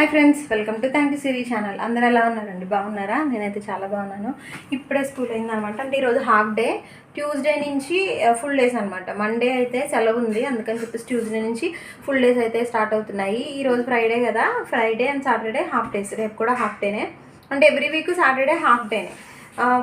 Hi friends welcome to thank you Siri channel. అందరు ఎలా ఉన్నారండి? బాగున్నారా? నేనైతే చాలా బాగున్నాను. ఇప్పుడే స్కూల్ అయిందనమాట. అంటే ఈరోజు హాఫ్ డే. ట్యూస్డే నుంచి ఫుల్ డేస్ అనమాట. మండే అయితే సెలవు ఉంది. అందుకని చెప్పేసి ట్యూస్డే నుంచి ఫుల్ డేస్ అయితే స్టార్ట్ అవుతున్నాయి. ఈరోజు ఫ్రైడే కదా. Friday and Saturday half days. రేపు కూడా హాఫ్ డేనే. అంటే ఎవ్రీ వీక్ సాటర్డే హాఫ్ డేనే.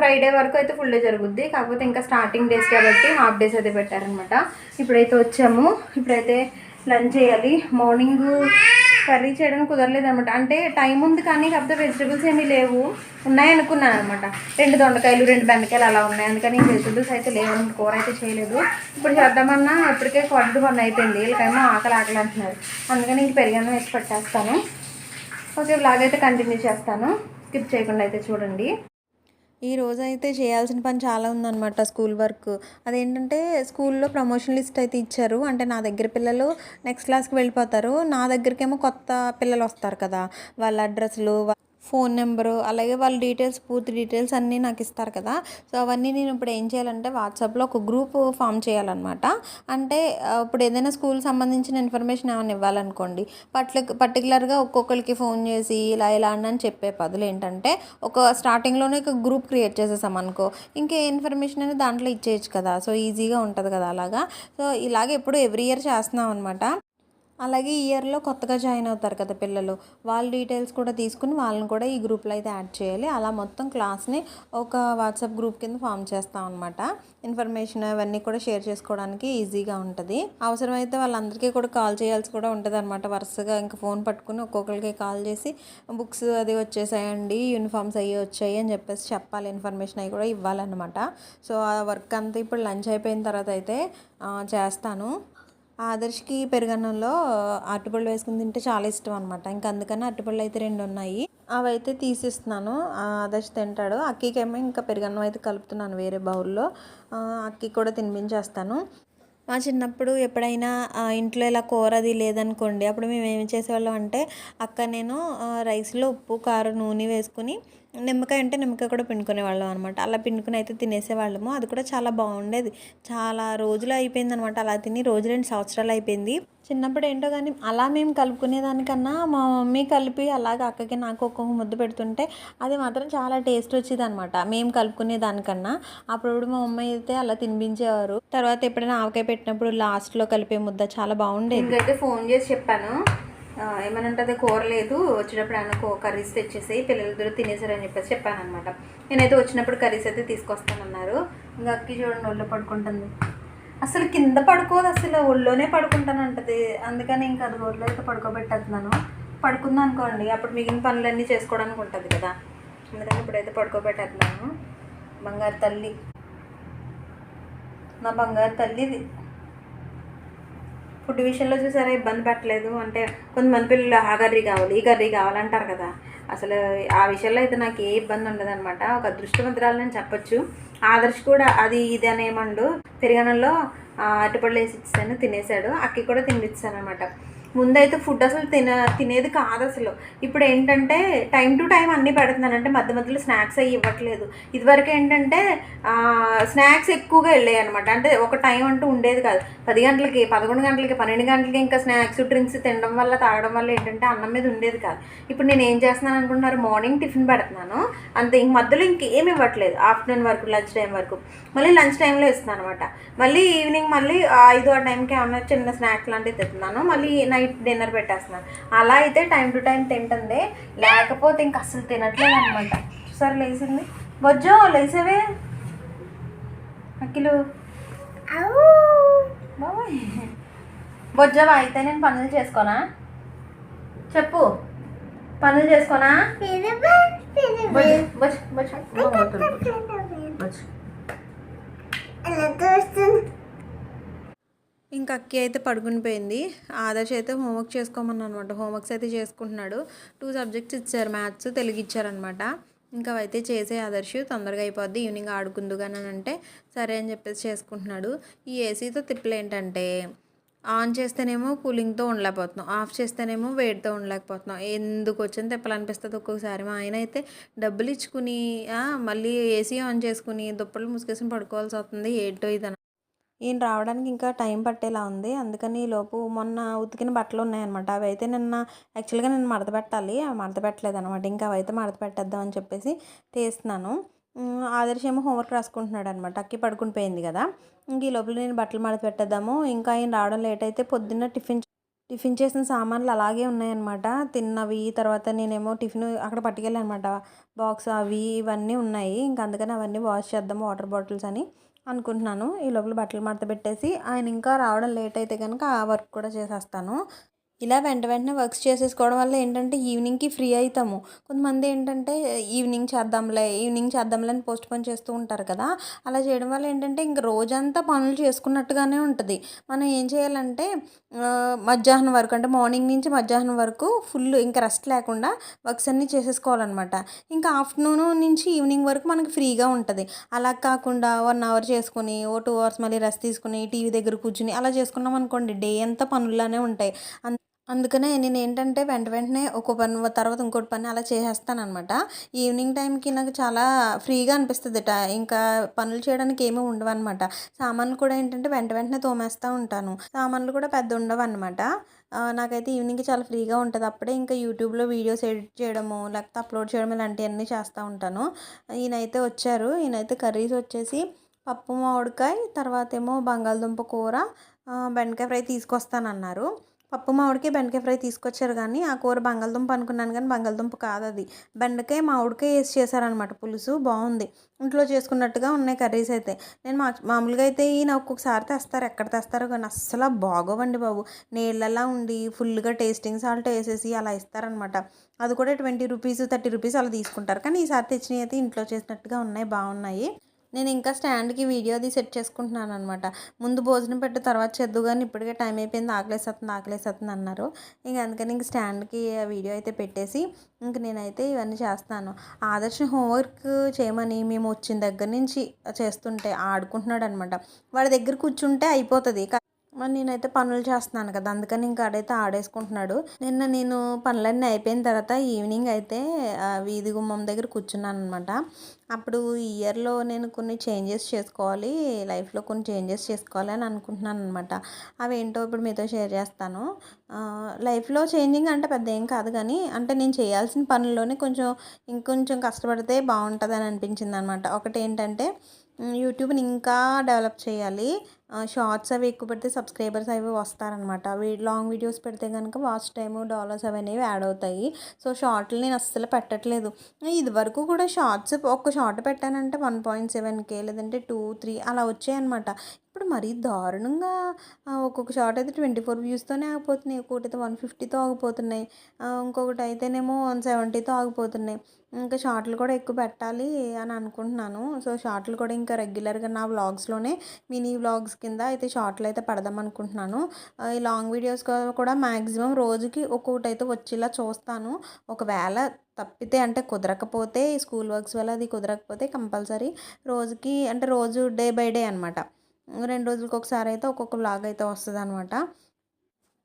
ఫ్రైడే వరకు అయితే ఫుల్ డే జరుగుద్ది. కాకపోతే ఇంకా స్టార్టింగ్ డేస్ కాబట్టి హాఫ్ డేస్ అయితే పెట్టారనమాట. ఇప్పుడైతే వచ్చాము. ఇప్పుడైతే లంచ్ చేయాలి. మార్నింగ్ కర్రీ చేయడం కుదరలేదు అనమాట అంటే టైం ఉంది కానీ కాకపోతే వెజిటబుల్స్ ఏమీ లేవు. ఉన్నాయనుకున్నాను అనమాట రెండు దొండకాయలు రెండు బెండకాయలు అలా ఉన్నాయి. అందుకని వెజిటబుల్స్ అయితే లేవు కూర అయితే చేయలేదు. ఇప్పుడు చేద్దామన్నా ఇప్పటికే కొద్ది పని అయిపోయింది. వీళ్ళకేమో ఆకలి ఆకలి అంటున్నారు. అందుకని ఇంక పెరిగాను వేసి పెట్టేస్తాను. ఓకే బ్లాగ్ అయితే కంటిన్యూ చేస్తాను. స్కిప్ చేయకుండా అయితే చూడండి. ఈ రోజు అయితే చేయాల్సిన పని చాలా ఉందన్నమాట స్కూల్ వర్క్. అదేంటంటే స్కూల్లో ప్రమోషన్ లిస్ట్ అయితే ఇచ్చారు. అంటే నా దగ్గర పిల్లలు నెక్స్ట్ క్లాస్కి వెళ్ళిపోతారు. నా దగ్గరికేమో కొత్త పిల్లలు వస్తారు కదా. వాళ్ళ అడ్రస్లు ఫోన్ నెంబరు అలాగే వాళ్ళ డీటెయిల్స్ పూర్తి డీటెయిల్స్ అన్నీ నాకు ఇస్తారు కదా. సో అవన్నీ నేను ఇప్పుడు ఏం చేయాలంటే వాట్సాప్లో ఒక గ్రూప్ ఫామ్ చేయాలన్నమాట. అంటే ఇప్పుడు ఏదైనా స్కూల్ సంబంధించిన ఇన్ఫర్మేషన్ ఏమైనా ఇవ్వాలనుకోండి పట్ల పర్టికులర్గా ఒక్కొక్కరికి ఫోన్ చేసి ఇలా ఇలా అని చెప్పే పదులు ఏంటంటే ఒక స్టార్టింగ్లోనే ఒక గ్రూప్ క్రియేట్ చేసేసాం అనుకో ఇంకే ఇన్ఫర్మేషన్ అనేది దాంట్లో ఇచ్చేయచ్చు కదా. సో ఈజీగా ఉంటుంది కదా అలాగా. సో ఇలాగే ఎప్పుడు ఎవ్రీ ఇయర్ చేస్తున్నాం అనమాట అలాగే ఇయర్లో కొత్తగా జాయిన్ అవుతారు కదా పిల్లలు. వాళ్ళ డీటెయిల్స్ కూడా తీసుకుని వాళ్ళని కూడా ఈ గ్రూప్లో అయితే యాడ్ చేయాలి. అలా మొత్తం క్లాస్ని ఒక వాట్సాప్ గ్రూప్ కింద ఫామ్ చేస్తాం అనమాట ఇన్ఫర్మేషన్ అవన్నీ కూడా షేర్ చేసుకోవడానికి ఈజీగా ఉంటుంది. అవసరమైతే వాళ్ళందరికీ కూడా కాల్ చేయాల్సి కూడా ఉంటుంది అనమాట వరుసగా ఇంకా ఫోన్ పట్టుకుని ఒక్కొక్కరికి కాల్ చేసి బుక్స్ అది వచ్చేసాయండి యూనిఫామ్స్ అయ్యి వచ్చాయి అని చెప్పేసి చెప్పాలి. ఇన్ఫర్మేషన్ అవి కూడా ఇవ్వాలన్నమాట. సో ఆ వర్క్ అంతా ఇప్పుడు లంచ్ అయిపోయిన తర్వాత అయితే చేస్తాను. ఆదర్శ్కి పెరుగన్నంలో అరటిపళ్ళు వేసుకుని తింటే చాలా ఇష్టం అనమాట ఇంకా అందుకని అరటిపళ్ళు అయితే రెండు ఉన్నాయి. అవి అయితే తీసిస్తున్నాను. ఆ, ఆదర్శ్ తింటాడు. అక్కికేమో ఇంకా పెరుగన్నం అయితే కలుపుతున్నాను వేరే బౌల్లో. అక్కి కూడా తినిపించేస్తాను. మా చిన్నప్పుడు ఎప్పుడైనా ఇంట్లో ఇలా కూర అది లేదనుకోండి అప్పుడు మేము ఏం చేసేవాళ్ళం అంటే అక్క నేను రైస్లో ఉప్పు కారం నూనె వేసుకుని నిమ్మకాయ అంటే నిమ్మకాయ కూడా పిండుకునే వాళ్ళం అనమాట అలా పిండుకుని అయితే తినేసేవాళ్ళము. అది కూడా చాలా బాగుండేది. చాలా రోజులు అయిపోయింది అనమాట అలా తిని రోజు రెండు సంవత్సరాలు అయిపోయింది. చిన్నప్పుడు ఏంటో కానీ అలా మేము కలుపుకునేదానికన్నా మా మమ్మీ కలిపి అలాగ అక్కకి నాకు ఒక్కొక్క ముద్ద పెడుతుంటే అది మాత్రం చాలా టేస్ట్ వచ్చేది అనమాట మేము కలుపుకునేదానికన్నా. అప్పుడు మా మమ్మీ అయితే అలా తినిపించేవారు. తర్వాత ఎప్పుడైనా ఆవకాయ పెట్టినప్పుడు లాస్ట్లో కలిపే ముద్ద చాలా బాగుండేది. ఇంకైతే ఫోన్ చేసి చెప్పాను. ఏమని ఉంటుంది కూర లేదు. వచ్చినప్పుడు అనుకో కర్రీస్ తెచ్చేసి పిల్లలిద్దరూ తినేసారని చెప్పేసి చెప్పానమాట నేనైతే వచ్చినప్పుడు కర్రీస్ అయితే తీసుకొస్తానన్నారు. ఇంకా అక్కి చూడండి ఒళ్ళో పడుకుంటుంది. అసలు కింద పడుకోదు అసలు ఒళ్ళోనే పడుకుంటానంటది. అందుకని ఇంకా అది ఒళ్ళో అయితే పడుకోబెట్టేస్తున్నాను. పడుకుందాం అనుకోండి అప్పుడు మిగిలిన పనులన్నీ చేసుకోవడానికి ఉంటుంది కదా. అందుకని ఇప్పుడైతే పడుకోబెట్టేస్తున్నాను. బంగారు తల్లి. నా బంగారు తల్లిది ఫుడ్ విషయంలో చూసారా ఇబ్బంది పెట్టలేదు. అంటే కొంతమంది పిల్లలు ఆ కర్రీ కావాలి ఈ కర్రీ కావాలంటారు కదా. అసలు ఆ విషయంలో అయితే నాకు ఏ ఇబ్బంది ఉండదనమాట ఒక అదృష్టవంతురాలు నేను చెప్పొచ్చు. ఆదర్శ్ కూడా అది ఇది అనేమండు పెరిగనంలో అరటిపళ్ళు వేసి ఇచ్చాను తినేసాడు. అక్కి కూడా తినిపించాను అనమాట ముందైతే ఫుడ్ అసలు తిన తినేది కాదు అసలు. ఇప్పుడు ఏంటంటే టైం టు టైం అన్నీ పెడుతున్నాను. అంటే మధ్య మధ్యలో స్నాక్స్ అవి ఇవ్వట్లేదు. ఇదివరకు ఏంటంటే స్నాక్స్ ఎక్కువగా వెళ్ళాయి అనమాట అంటే ఒక టైం అంటూ ఉండేది కాదు. పది గంటలకి పదకొండు గంటలకి పన్నెండు గంటలకి ఇంకా స్నాక్స్ డ్రింక్స్ తినడం వల్ల తాగడం వల్ల ఏంటంటే అన్నం మీద ఉండేది కాదు. ఇప్పుడు నేను ఏం చేస్తున్నాను అనుకుంటున్నారు? మార్నింగ్ టిఫిన్ పెడుతున్నాను. అంతే ఇంక మధ్యలో ఇంకేం ఇవ్వట్లేదు. ఆఫ్టర్నూన్ వరకు లంచ్ టైం వరకు. మళ్ళీ లంచ్ టైంలో ఇస్తున్నాను అనమాట మళ్ళీ ఈవినింగ్ మళ్ళీ ఐదో ఐదు ఆ టైంకి ఏమన్నా చిన్న స్నాక్స్ లాంటివి తింటున్నాను మళ్ళీ నైట్ డిన్నర్ పెట్టేస్తున్నాను అలా అయితే టైం టు టైం తింటుంది. లేకపోతే ఇంక అస్సలు తినట్లేదు అనమాట చూసారు లేచింది? బొజ్జో లేసావే? అఖిలు. బాబాయ్. బొజ్జవా అయితే నేను పనులు చేసుకోనా? చెప్పు. పనులు చేసుకోనా? బొజ్జు, బొజ్జు, ఇంకా అక్కి అయితే పడుకుని పోయింది. ఆదర్శ్ అయితే హోంవర్క్ చేసుకోమని అనమాట హోంవర్క్స్ అయితే చేసుకుంటున్నాడు. టూ సబ్జెక్ట్స్ ఇచ్చారు మ్యాథ్స్ తెలుగు ఇచ్చారనమాట ఇంకా అవైతే చేసే ఆదర్శ తొందరగా అయిపోద్ది. ఈవినింగ్ ఆడుకుందుగాని అంటే సరే అని చెప్పేసి చేసుకుంటున్నాడు. ఈ ఏసీతో తిప్పలు ఏంటంటే ఆన్ చేస్తేనేమో కూలింగ్తో ఉండలేకపోతున్నాం. ఆఫ్ చేస్తేనేమో వేడితో ఉండలేకపోతున్నాం. ఎందుకు వచ్చిన తిప్పాలనిపిస్తుంది ఒక్కొక్కసారి. మా ఆయన అయితే డబ్బులు ఇచ్చుకుని మళ్ళీ ఏసీ ఆన్ చేసుకుని దుప్పలు ముసుకేసుకుని పడుకోవాల్సి వస్తుంది. ఏంటో ఇదని ఈయన రావడానికి ఇంకా టైం పట్టేలా ఉంది. అందుకని ఈలోపు లోపు మొన్న ఉతికిన బట్టలు ఉన్నాయన్నమాట. అవి అయితే నిన్న యాక్చువల్గా నేను మడత పెట్టాలి. అవి మడత పెట్టలేదు అనమాట ఇంకా అవైతే మడత పెట్టేద్దాం అని చెప్పేసి తీస్తున్నాను. ఆదర్శ ఏమో హోంవర్క్ రాసుకుంటున్నాడు అనమాట అక్కి పడుకుని పోయింది కదా. ఇంక ఈ లోపల నేను బట్టలు మడత పెట్టేద్దాము. ఇంకా ఆయన రావడం లేట్ అయితే పొద్దున్న టిఫిన్ టిఫిన్ చేసిన సామాన్లు అలాగే ఉన్నాయన్నమాట. తిన్నవి తర్వాత నేనేమో టిఫిన్ అక్కడ పట్టుకెళ్ళాను అనమాట బాక్స్ అవి ఇవన్నీ ఉన్నాయి. ఇంకా అందుకని అవన్నీ వాష్ చేద్దాం వాటర్ బాటిల్స్ అని. అనుకుంటున్నాను. ఈ లోపల బట్టలు మడత పెట్టేసి ఆయన ఇంకా రావడం లేట్ అయితే కనుక ఆ వర్క్ కూడా చేసేస్తాను. ఇలా వెంట వెంటనే వర్క్స్ చేసేసుకోవడం వల్ల ఏంటంటే ఈవినింగ్కి ఫ్రీ అవుతాము కొంతమంది ఏంటంటే ఈవినింగ్ చేద్దాంలే ఈవినింగ్ చేద్దాంలే అని పోస్ట్ పోన్ చేస్తూ ఉంటారు కదా. అలా చేయడం వల్ల ఏంటంటే ఇంక రోజంతా పనులు చేసుకున్నట్టుగానే ఉంటుంది. మనం ఏం చేయాలంటే మధ్యాహ్నం వరకు అంటే మార్నింగ్ నుంచి మధ్యాహ్నం వరకు ఫుల్ ఇంకా రెస్ట్ లేకుండా వర్క్స్ అన్నీ చేసేసుకోవాలన్నమాట. ఇంకా ఆఫ్టర్నూన్ నుంచి ఈవినింగ్ వరకు మనకు ఫ్రీగా ఉంటుంది. అలా కాకుండా వన్ అవర్ చేసుకుని ఓ టూ అవర్స్ మళ్ళీ రెస్ట్ తీసుకుని టీవీ దగ్గర కూర్చుని అలా చేసుకున్నాం అనుకోండి డే అంతా పనుల్లానే ఉంటాయి. అందుకనే నేను ఏంటంటే వెంట వెంటనే ఒక పని తర్వాత ఇంకోటి పని అలా చేసేస్తాను అనమాట ఈవినింగ్ టైంకి నాకు చాలా ఫ్రీగా అనిపిస్తుంది ట ఇంకా పనులు చేయడానికి ఏమీ ఉండవు అనమాట సామాన్లు కూడా ఏంటంటే వెంట వెంటనే తోమేస్తూ ఉంటాను. సామాన్లు కూడా పెద్ద ఉండవు అనమాట నాకైతే ఈవినింగ్కి చాలా ఫ్రీగా ఉంటుంది. అప్పుడే ఇంకా యూట్యూబ్లో వీడియోస్ ఎడిట్ చేయడము లేకపోతే అప్లోడ్ చేయడం ఇలాంటివన్నీ చేస్తూ ఉంటాను. ఈయనైతే వచ్చారు. ఈయనైతే కర్రీస్ వచ్చేసి పప్పు మామిడికాయ తర్వాత ఏమో బంగాళదుంప కూర బెండకాయ ఫ్రై తీసుకొస్తానన్నారు. పప్పు మామిడికాయ బెండకాయ ఫ్రై తీసుకొచ్చారు కానీ ఆ కూర బంగాళదుంప అనుకున్నాను కానీ బంగాళదుంప కాదు అది. బెండకాయ మామిడికాయ వేసి చేశారనమాట పులుసు. బాగుంది. ఇంట్లో చేసుకున్నట్టుగా ఉన్నాయి కర్రీస్ అయితే. నేను మా మామూలుగా అయితే ఈయన ఒక్కొక్కసారి తెస్తారు. ఎక్కడ తెస్తారో కానీ అస్సలు బాగోవండి బాబు. నీళ్ళలా ఉండి ఫుల్గా టేస్టింగ్ సాల్ట్ వేసేసి అలా ఇస్తారనమాట అది కూడా ట్వంటీ రూపీస్ థర్టీ రూపీస్ అలా తీసుకుంటారు. కానీ ఈసారి తెచ్చినవి అయితే ఇంట్లో చేసినట్టుగా ఉన్నాయి బాగున్నాయి. నేను ఇంకా స్టాండ్కి వీడియో అది సెట్ చేసుకుంటున్నాను అనమాట ముందు భోజనం పెట్టి తర్వాత చేద్దు కానీ ఇప్పటికే టైం అయిపోయింది. ఆకలేసేస్తుంది ఆకలేసేస్తుంది అన్నారు. ఇంక అందుకని ఇంక స్టాండ్కి ఆ వీడియో అయితే పెట్టేసి ఇంక నేనైతే ఇవన్నీ చేస్తాను. ఆదర్శ హోంవర్క్ చేయమని మేము వచ్చిన దగ్గర నుంచి చేస్తుంటే ఆడుకుంటున్నాడు అనమాట వాడి దగ్గర కూర్చుంటే అయిపోతుంది. మరి నేనైతే పనులు చేస్తున్నాను కదా అందుకని ఇంకా ఆడైతే ఆడేసుకుంటున్నాడు. నిన్న నేను పనులన్నీ అయిపోయిన తర్వాత ఈవినింగ్ అయితే వీధి గుమ్మం దగ్గర కూర్చున్నాను అనమాట అప్పుడు ఈ ఇయర్లో నేను కొన్ని చేంజెస్ చేసుకోవాలి లైఫ్లో కొన్ని చేంజెస్ చేసుకోవాలి అని అనుకుంటున్నాను అనమాట అవేంటో ఇప్పుడు మీతో షేర్ చేస్తాను. లైఫ్లో చేంజింగ్ అంటే పెద్ద ఏం కాదు కానీ అంటే నేను చేయాల్సిన పనుల్లోనే కొంచెం ఇంకొంచెం కష్టపడితే బాగుంటుంది అని అనిపించింది అనమాట ఒకటి ఏంటంటే యూట్యూబ్ని ఇంకా డెవలప్ చేయాలి. షార్ట్స్ అవి ఎక్కువ పెడితే సబ్స్క్రైబర్స్ అవి వస్తారనమాట లాంగ్ వీడియోస్ పెడితే కనుక వాచ్ టైము డాలర్స్ అవి అనేవి యాడ్ అవుతాయి. సో షార్ట్లు నేను అస్సలు పెట్టట్లేదు. ఇదివరకు కూడా షార్ట్స్ ఒక్క షార్ట్ పెట్టానంటే వన్ పాయింట్ సెవెన్ కే లేదంటే టూ త్రీ అలా వచ్చాయన్నమాట. ఇప్పుడు మరీ దారుణంగా ఒక్కొక్క షార్ట్ అయితే ట్వంటీ ఫోర్ వ్యూస్తోనే ఆగిపోతున్నాయి. ఒకటి అయితే వన్ ఫిఫ్టీతో ఆగిపోతున్నాయి. ఇంకొకటి అయితేనేమో వన్ సెవెంటీతో ఆగిపోతున్నాయి. ఇంకా షార్ట్లు కూడా ఎక్కువ పెట్టాలి అని అనుకుంటున్నాను. సో షార్ట్లు కూడా ఇంకా రెగ్యులర్గా నా వ్లాగ్స్లోనే మినీ వ్లాగ్స్ కింద అయితే షార్ట్లు అయితే పెడదాం అనుకుంటున్నాను. ఈ లాంగ్ వీడియోస్ కూడా మ్యాక్సిమం రోజుకి ఒక్కొక్కటి అయితే వచ్చేలా చూస్తాను. ఒకవేళ తప్పితే అంటే కుదరకపోతే స్కూల్ వర్క్స్ వల్ల అది కుదరకపోతే కంపల్సరీ రోజుకి అంటే రోజు డే బై డే అనమాట రెండు రోజులకి ఒకసారి అయితే ఒక్కొక్క వ్లాగ్ అయితే వస్తుంది అనమాట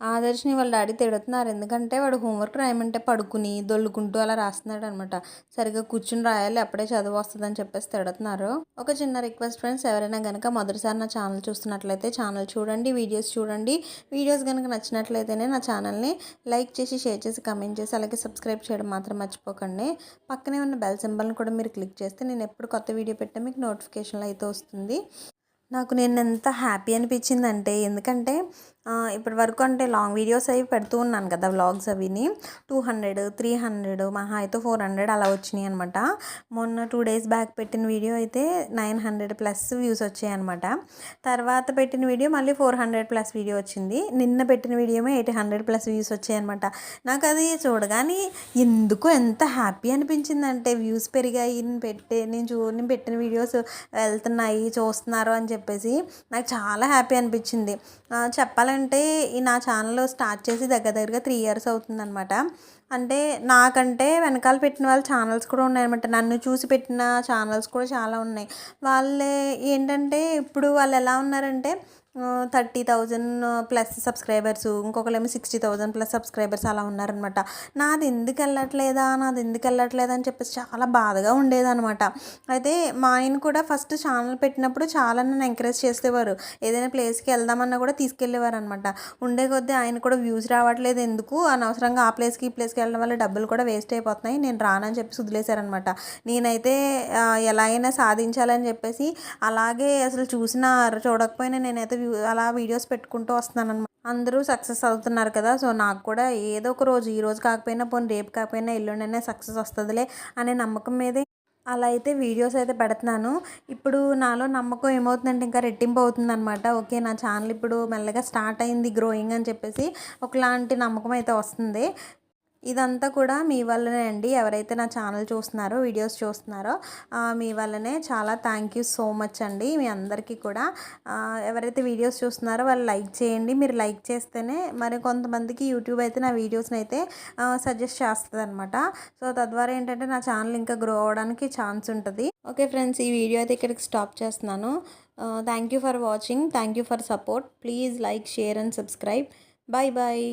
ఆదర్శని వాళ్ళ డాడీ తిడుతున్నారు. ఎందుకంటే వాడు హోంవర్క్ రాయమంటే పడుకుని దొల్లుకుంటూ అలా రాస్తున్నాడు అనమాట. సరిగ్గా కూర్చుని రాయాలి అప్పుడే చదువు వస్తుందని చెప్పేసి తిడుతున్నారు. ఒక చిన్న రిక్వెస్ట్ ఫ్రెండ్స్ ఎవరైనా కనుక మొదటిసారి నా ఛానల్ చూస్తున్నట్లయితే ఛానల్ చూడండి వీడియోస్ చూడండి. వీడియోస్ కనుక నచ్చినట్లయితేనే నా ఛానల్ని లైక్ చేసి షేర్ చేసి కమెంట్ చేసి అలాగే సబ్స్క్రైబ్ చేయడం మాత్రం మర్చిపోకండి. పక్కనే ఉన్న బెల్ సింబల్ని కూడా మీరు క్లిక్ చేస్తే నేను ఎప్పుడు కొత్త వీడియో పెట్టా మీకు నోటిఫికేషన్లు అయితే వస్తుంది. నాకు నేను ఎంత హ్యాపీ అనిపించిందంటే ఎందుకంటే ఇప్పటి వరకు అంటే లాంగ్ వీడియోస్ అవి పెడుతూ ఉన్నాను కదా వ్లాగ్స్ అవిని. టూ హండ్రెడ్ త్రీ హండ్రెడ్ మహా అయితే ఫోర్ హండ్రెడ్ అలా వచ్చినాయి అనమాట మొన్న టూ డేస్ బ్యాక్ పెట్టిన వీడియో అయితే నైన్ హండ్రెడ్ ప్లస్ వ్యూస్ వచ్చాయి అనమాట తర్వాత పెట్టిన వీడియో మళ్ళీ ఫోర్ హండ్రెడ్ ప్లస్ వీడియో వచ్చింది. నిన్న పెట్టిన video eight hundred plus views వచ్చాయి అనమాట నాకు అది చూడగానే ఎందుకు ఎంత హ్యాపీ అనిపించిందంటే వ్యూస్ పెరిగాయి నేను పెట్టే నేను చూ నేను పెట్టిన వీడియోస్ వెళ్తున్నాయి చూస్తున్నారు అని చెప్పేసి నాకు చాలా హ్యాపీ అనిపించింది. చెప్పాలంటే అంటే ఈ నా ఛానల్ స్టార్ట్ చేసి దగ్గర దగ్గరగా త్రీ ఇయర్స్ అవుతుందన్నమాట. అంటే నాకంటే వెనకాల పెట్టిన వాళ్ళ ఛానల్స్ కూడా ఉన్నాయన్నమాట. నన్ను చూసి పెట్టిన ఛానల్స్ కూడా చాలా ఉన్నాయి. వాళ్ళే ఏంటంటే ఇప్పుడు వాళ్ళు ఎలా ఉన్నారంటే థర్టీ థౌజండ్ ప్లస్ సబ్స్క్రైబర్స్ ఇంకొకరేమో సిక్స్టీ థౌజండ్ ప్లస్ సబ్స్క్రైబర్స్ అలా ఉన్నారనమాట నాది ఎందుకు వెళ్ళట్లేదా నాది ఎందుకు వెళ్ళట్లేదా అని చెప్పేసి చాలా బాధగా ఉండేదన్నమాట. అయితే మా ఆయన కూడా ఫస్ట్ ఛానల్ పెట్టినప్పుడు చాలా నన్ను ఎంకరేజ్ చేసేవారు. ఏదైనా ప్లేస్కి వెళ్దామన్నా కూడా తీసుకెళ్ళేవారు అనమాట ఉండే కొద్దీ ఆయన కూడా వ్యూస్ రావట్లేదు ఎందుకు? అనవసరంగా ఆ ప్లేస్కి ఈ ప్లేస్కి వెళ్ళడం వల్ల డబ్బులు కూడా వేస్ట్ అయిపోతున్నాయి. నేను రానని చెప్పి వదిలేశారనమాట నేనైతే ఎలా అయినా సాధించాలని చెప్పేసి అలాగే అసలు చూసినా చూడకపోయినా నేనైతే అలా వీడియోస్ పెట్టుకుంటూ వస్తున్నాను అనమాట అందరూ సక్సెస్ అవుతున్నారు కదా సో నాకు కూడా ఏదో ఒక రోజు ఈ రోజు కాకపోయినా పోనీ రేపు కాకపోయినా ఎల్లుండైనా సక్సెస్ వస్తుందిలే అనే నమ్మకం మీదే అలా అయితే వీడియోస్ అయితే పెడుతున్నాను. ఇప్పుడు నాలో నమ్మకం ఏమవుతుందంటే ఇంకా రెట్టింపు అవుతుంది అనమాట ఓకే నా ఛానల్ ఇప్పుడు మెల్లగా స్టార్ట్ అయింది గ్రోయింగ్ అని చెప్పేసి ఒకలాంటి నమ్మకం అయితే వస్తుంది. ఇదంతా కూడా మీ వల్లనే అండి. ఎవరైతే నా ఛానల్ చూస్తున్నారో వీడియోస్ చూస్తున్నారో మీ వల్లనే చాలా థ్యాంక్ యూ సో మచ్ అండి. మీ అందరికీ కూడా. ఎవరైతే వీడియోస్ చూస్తున్నారో వాళ్ళు లైక్ చేయండి. మీరు లైక్ చేస్తేనే మరి కొంతమందికి యూట్యూబ్ అయితే నా వీడియోస్ని అయితే సజెస్ట్ చేస్తుంది అనమాట సో తద్వారా ఏంటంటే నా ఛానల్ ఇంకా గ్రో అవ్వడానికి ఛాన్స్ ఉంటుంది. ఓకే ఫ్రెండ్స్ ఈ వీడియో అయితే ఇక్కడికి స్టాప్ చేస్తున్నాను. Thank you for watching. Thank you for support. Please like share and subscribe. Bye bye